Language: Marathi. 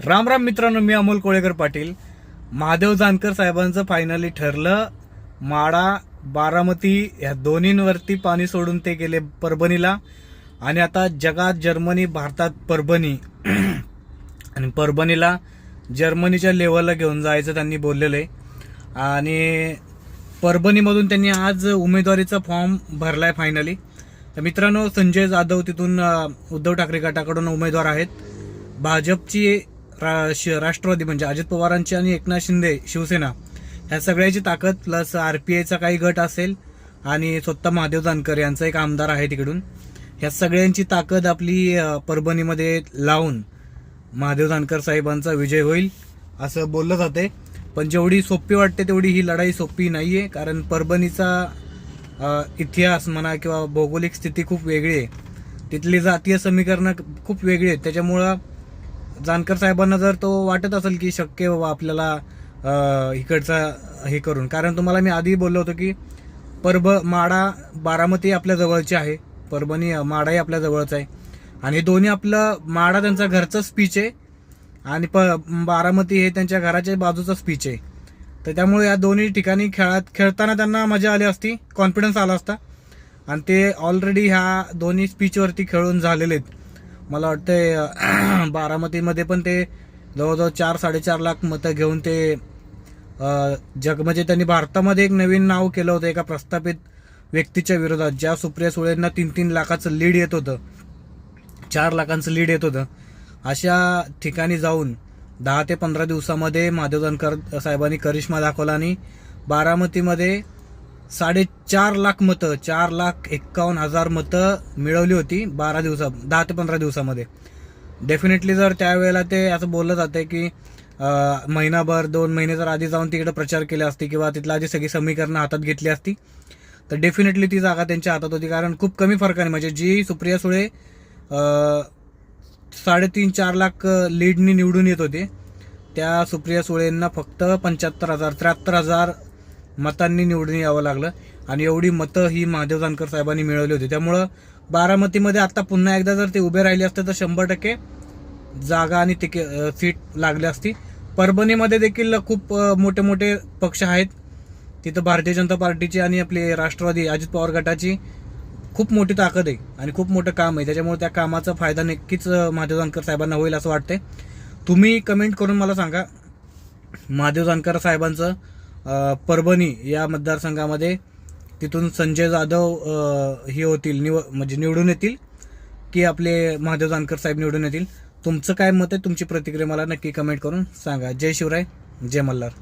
राम राम मित्रांनो मी अमोल कोळेकर पाटील. महादेव जानकर साहेबांचं फायनली ठरलं. माडा बारामती ह्या दोन्हींवरती पाणी सोडून ते गेले परभणीला. आणि आता जगात जर्मनी भारतात परभणी. आणि परभणीला जर्मनीच्या लेवलला घेऊन जायचं त्यांनी बोललेलं आहे. आणि परभणीमधून त्यांनी आज उमेदवारीचा फॉर्म भरलाय फायनली तर मित्रांनो संजय जाधव तिथून उद्धव ठाकरे गटाकडून उमेदवार आहेत. भाजपची रा, श- राष्ट्रवादी म्हणजे अजित पवारांची आणि एकनाथ शिंदे शिवसेना ह्या सगळ्याची ताकद प्लस आर पी आयचा काही गट असेल आणि स्वतः महादेव जानकर यांचा एक आमदार आहे तिकडून ह्या सगळ्यांची ताकद आपली परभणीमध्ये लावून महादेव जानकर साहेबांचा विजय होईल असं बोललं जाते. पण जेवढी सोपी वाटते तेवढी ही लढाई सोपी नाही आहे कारण परभणीचा इतिहास म्हणा किंवा भौगोलिक स्थिती खूप वेगळी आहे. तिथली जातीय समीकरणं खूप वेगळी आहेत. त्याच्यामुळं जानकर साहेबांना जर तो वाटत असेल की शक्य बाबा आपल्याला इकडचा हे करून. कारण तुम्हाला मी आधी बोललो होतो की परभ माडा बारामती आपल्या जवळची आहे. परभणी माडाही आपल्या जवळच आहे. आणि दोन्ही आपलं माडा त्यांचा घरचं स्पीच आहे आणि प बारामती हे त्यांच्या घराच्या बाजूचं स्पीच आहे. तर त्यामुळे या दोन्ही ठिकाणी खेळात खेळताना त्यांना मजा आली असती कॉन्फिडन्स आला असता. आणि ते ऑलरेडी ह्या दोन्ही स्पीचवरती खेळून झालेले आहेत. मला वाटतंय बारामतीमध्ये पण ते जवळजवळ चार साडेचार लाख मतं घेऊन ते जग म्हणजे त्यांनी भारतामध्ये एक नवीन नाव केलं होतं एका प्रस्थापित व्यक्तीच्या विरोधात ज्या सुप्रिया सुळेंना तीन तीन लाखाचं लीड येत होतं. चार लाखांचं लीड येत होतं. अशा ठिकाणी जाऊन दहा ते पंधरा दिवसामध्ये महादेव जानकर साहेबांनी करिश्मा दाखवला आणि बारामतीमध्ये साडेचार लाख मतं चार लाख एक्कावन्न हजार मतं मिळवली होती बारा दिवसा दहा ते पंधरा दिवसामध्ये. डेफिनेटली जर त्यावेळेला ते असं बोललं जातं की महिनाभर दोन महिने जर आधी जाऊन तिकडे प्रचार केले असते किंवा तिथला आधी सगळी समीकरणं हातात घेतली असती तर डेफिनेटली ती जागा त्यांच्या हातात होती. कारण खूप कमी फरकाने म्हणजे जी सुप्रिया सुळे साडेतीन चार लाख लीडनी निवडून येत होते त्या सुप्रिया सुळेंना फक्त पंच्याहत्तर हजार त्र्याहत्तर हजार मतांनी निवडून यावं लागलं. आणि एवढी मतं ही महादेव जानकर साहेबांनी मिळवली होती. त्यामुळं बारामतीमध्ये आता पुन्हा एकदा जर ते उभे राहिले असते तर शंभर टक्के जागा आणि तिके सीट लागली असती. परभणीमध्ये देखील खूप मोठे मोठे पक्ष आहेत. तिथं भारतीय जनता पार्टीची आणि आपली राष्ट्रवादी अजित पवार गटाची खूप मोठी ताकद आहे आणि खूप मोठं काम आहे. त्याच्यामुळे त्या कामाचा फायदा नक्कीच महादेव जानकर साहेबांना होईल असं वाटतंय. तुम्ही कमेंट करून मला सांगा महादेव जानकर साहेबांचं परभणी या मतदारसंघामध्ये तिथून संजय जाधव हे होतील निव म्हणजे निवडून येतील की आपले महादेव जानकर साहेब निवडून येतील. तुमचं काय मत आहे? तुमची प्रतिक्रिया मला नक्की कमेंट करून सांगा. जय शिवराय जय मल्हार.